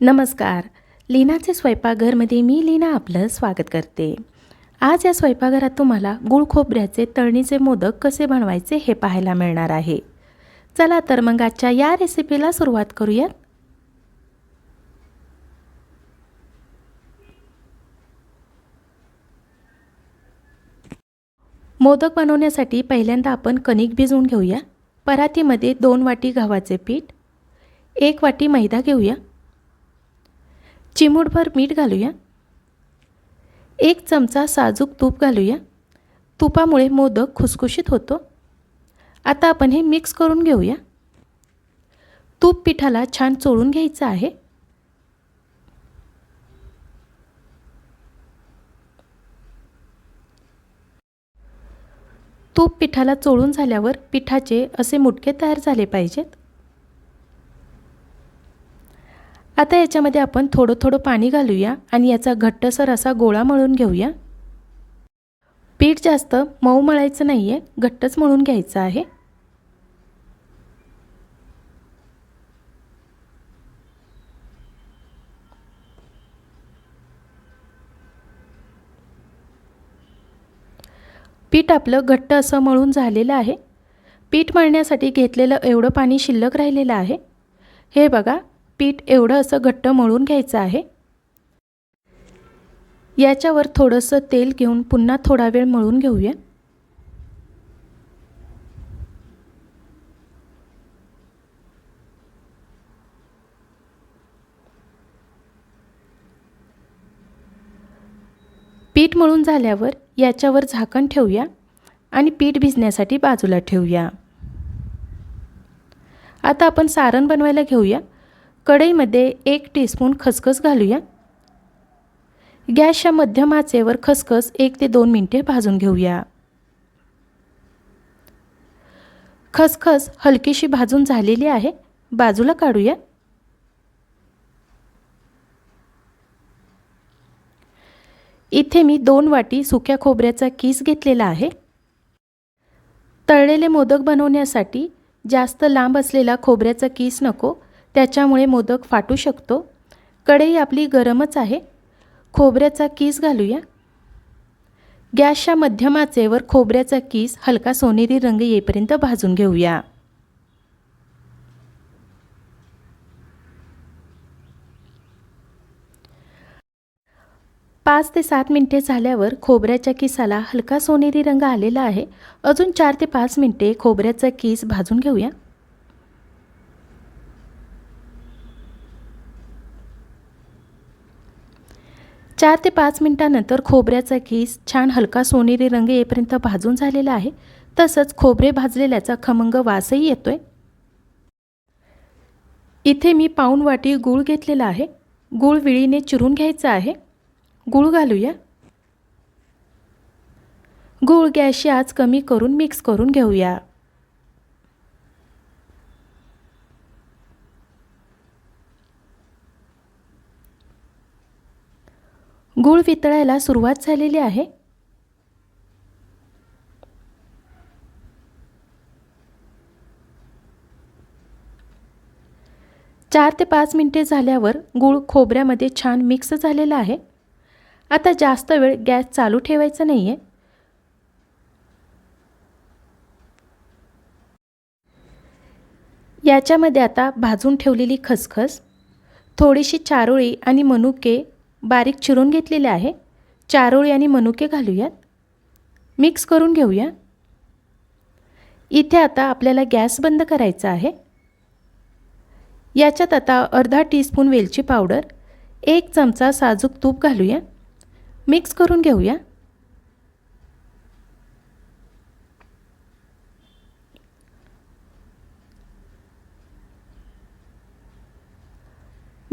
नमस्कार. लीनाचे स्वयंपाकघरमध्ये मी लीना आपलं स्वागत करते. आज या स्वयंपाकघरात तुम्हाला गुळ खोबऱ्याचे तळणीचे मोदक कसे बनवायचे हे पाहायला मिळणार आहे. चला तर मग आजच्या या रेसिपीला सुरुवात करूयात. मोदक बनवण्यासाठी पहिल्यांदा आपण कणिक भिजवून घेऊया. परातीमध्ये दोन वाटी गव्हाचे पीठ एक वाटी मैदा घेऊया. चिमूटभर मीठ घालूया. एक चमचा साजूक तूप घालूया. तुपामुळे मोदक खुसखुशीत होतो. आता आपण हे मिक्स करून घेऊया. तूप पिठाला छान चोळून घ्यायचं आहे. तूप पिठाला चोळून झाल्यावर पिठाचे असे मुटके तयार झाले पाहिजेत. आता याच्यामध्ये आपण थोडं थोडं पाणी घालूया आणि याचा घट्टसर असा गोळा मळून घेऊया. पीठ जास्त मऊ मळायचं नाही आहे घट्टच मळून घ्यायचं आहे. पीठ आपलं घट्ट असं मळून झालेलं आहे. पीठ मळण्यासाठी घेतलेलं एवढं पाणी शिल्लक राहिलेलं आहे. हे बघा पीठ एवढं असं घट्ट मळून घ्यायचं आहे. याच्यावर थोडंसं तेल घेऊन पुन्हा थोडा वेळ मळून घेऊया. पीठ मळून झाल्यावर याच्यावर झाकण ठेवूया आणि पीठ भिजण्यासाठी बाजूला ठेवूया. आता आपण सारण बनवायला घेऊया. कढईमध्ये एक टीस्पून खसखस घालूया. गॅसच्या मध्यम आचेवर खसखस एक ते दोन मिनटे भाजून घेऊया. खसखस हलकीशी भाजून झालेली आहे. बाजूला काढूया. इथे मी दोन वाटी सुक्या खोबऱ्याचा किस घेतलेला आहे. तळलेले मोदक बनवण्यासाठी जास्त लांब असलेला खोबऱ्याचा किस नको. त्याच्यामुळे मोदक फाटू शकतो. कढई आपली गरमच आहे. खोबऱ्याचा कीस घालूया. गॅसच्या मध्यमाचेवर खोबऱ्याचा कीस हलका सोनेरी रंग येईपर्यंत भाजून घेऊया. पाच ते सात मिनटे झाल्यावर खोबऱ्याच्या किसाला हलका सोनेरी रंग आलेला आहे. अजून चार ते पाच मिनटे खोबऱ्याचा किस भाजून घेऊया. चार ते पाच मिनटानंतर खोबऱ्याचा किस छान हलका सोनेरी रंग येईपर्यंत भाजून झालेला आहे. तसंच खोबरे भाजलेल्याचा खमंग वासही येतो आहे इथे मी पाऊण वाटी गूळ घेतलेला आहे. गूळ विळीने चिरून घ्यायचा आहे. गूळ घालूया. गूळ गॅसची आज कमी करून मिक्स करून घेऊया. गूळ वितळायला सुरुवात झालेली आहे. चार ते पाच मिनटे झाल्यावर गूळ खोबऱ्यामध्ये छान मिक्स झालेला आहे. आता जास्त वेळ गॅस चालू ठेवायचा नाही आहे याच्यामध्ये आता भाजून ठेवलेली खसखस थोडीशी चारोळी आणि मनुके बारीक चिरून घेतलेले आहे. चारोळी आणि मनुके घालूयात. मिक्स करून घेऊया. इथे आता आपल्याला गॅस बंद करायचा आहे. याच्यात आता अर्धा टीस्पून वेलची पावडर एक चमचा साजूक तूप घालूया. मिक्स करून घेऊया.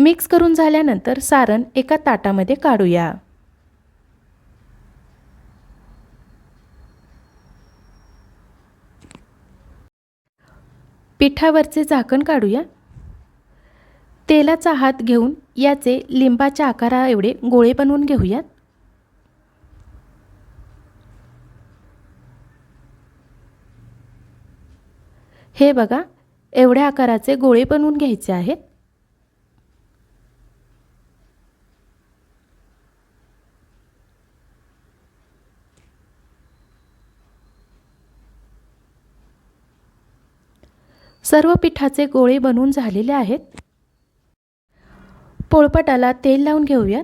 मिक्स करून झाल्यानंतर सारण एका ताटामध्ये काढूया. पिठावरचे झाकण काढूया. तेलाचा हात घेऊन याचे लिंबाच्या आकारा एवढे गोळे बनवून घेऊयात. हे बघा एवढ्या आकाराचे गोळे बनवून घ्यायचे आहेत. सर्व पिठाचे गोळे बनवून झालेले आहेत. पोळपाटाला तेल लावून घेऊयात.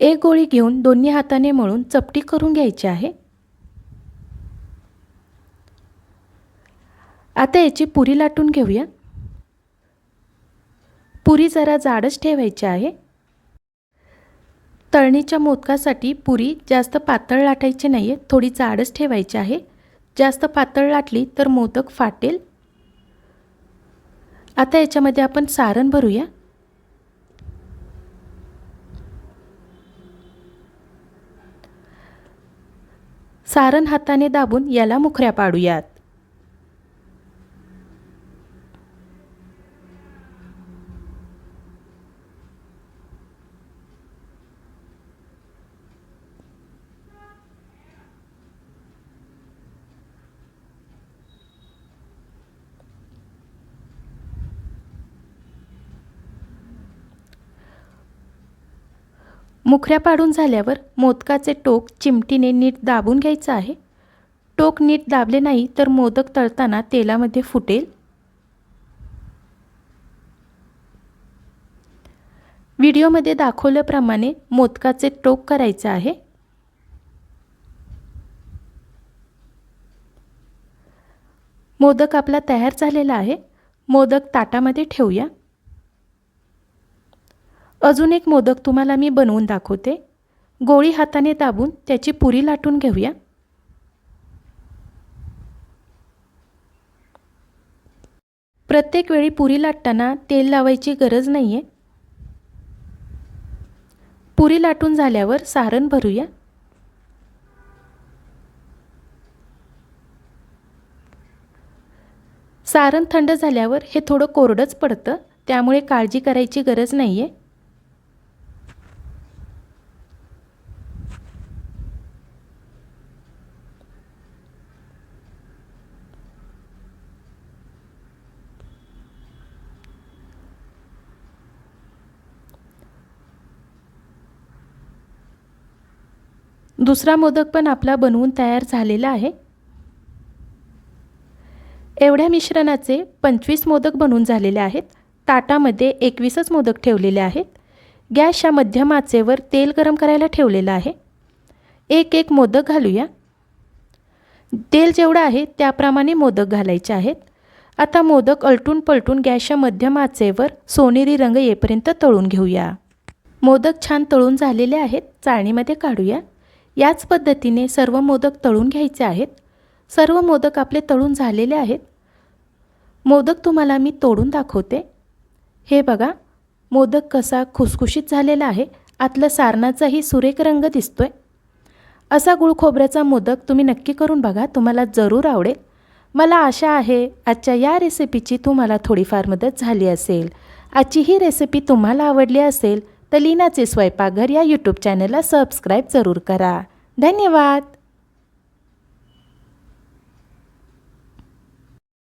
एक गोळी घेऊन दोन्ही हाताने मळून चपटी करून घ्यायची आहे. आता याची पुरी लाटून घेऊया. पुरी जरा जाडच ठेवायची आहे. तळणीच्या मोदकासाठी पुरी जास्त पातळ लाटायची नाही आहे थोडी जाडच ठेवायची आहे. जास्त पातळ लाटली तर मोदक फाटेल. आता याच्यामध्ये आपण सारण भरूया. सारण हाताने दाबून याला मुखऱ्या पाडूयात. मुखऱ्या पाडून झाल्यावर मोदकाचे टोक चिमटीने नीट दाबून घ्यायचं आहे. टोक नीट दाबले नाही तर मोदक तळताना तेलामध्ये फुटेल. व्हिडिओमध्ये दाखवल्याप्रमाणे मोदकाचे टोक करायचं आहे. मोदक आपला तयार झालेला आहे. मोदक ताटामध्ये ठेवूया. अजून एक मोदक तुम्हाला मी बनवून दाखवते. गोळी हाताने दाबून त्याची पुरी लाटून घेऊया. प्रत्येक वेळी पुरी लाटताना तेल लावायची गरज नाही आहे पुरी लाटून झाल्यावर सारण भरूया. सारण थंड झाल्यावर हे थोडं कोरडंच पडतं त्यामुळे काळजी करायची गरज नाही आहे दुसरा मोदक पण आपला बनवून तयार झालेला आहे. एवढ्या मिश्रणाचे पंचवीस मोदक बनवून झालेले आहेत. ताटामध्ये एकवीसच मोदक ठेवलेले आहेत. गॅसच्या मध्यम आचेवर तेल गरम करायला ठेवलेलं आहे. एक एक मोदक घालूया. तेल जेवढं आहे त्याप्रमाणे मोदक घालायचे आहेत. आता मोदक अलटून पलटून गॅसच्या मध्यम आचेवर सोनेरी रंग येईपर्यंत तळून घेऊया. मोदक छान तळून झालेले आहेत. चाळणीमध्ये काढूया. याच पद्धतीने सर्व मोदक तळून घ्यायचे आहेत. सर्व मोदक आपले तळून झालेले आहेत. मोदक तुम्हाला मी तोडून दाखवते. हे बघा मोदक कसा खुसखुशीत झालेला आहे. आतलं सारणाचाही सुरेख रंग दिसतोय. असा गुळ खोबऱ्याचा मोदक तुम्ही नक्की करून बघा तुम्हाला जरूर आवडेल. मला आशा आहे आजच्या या रेसिपीची तुम्हाला थोडीफार मदत झाली असेल. आजची ही रेसिपी तुम्हाला आवडली असेल तर लीनाचे स्वयंपाकघर या यूट्यूब चॅनलला सबस्क्राईब जरूर करा. धन्यवाद.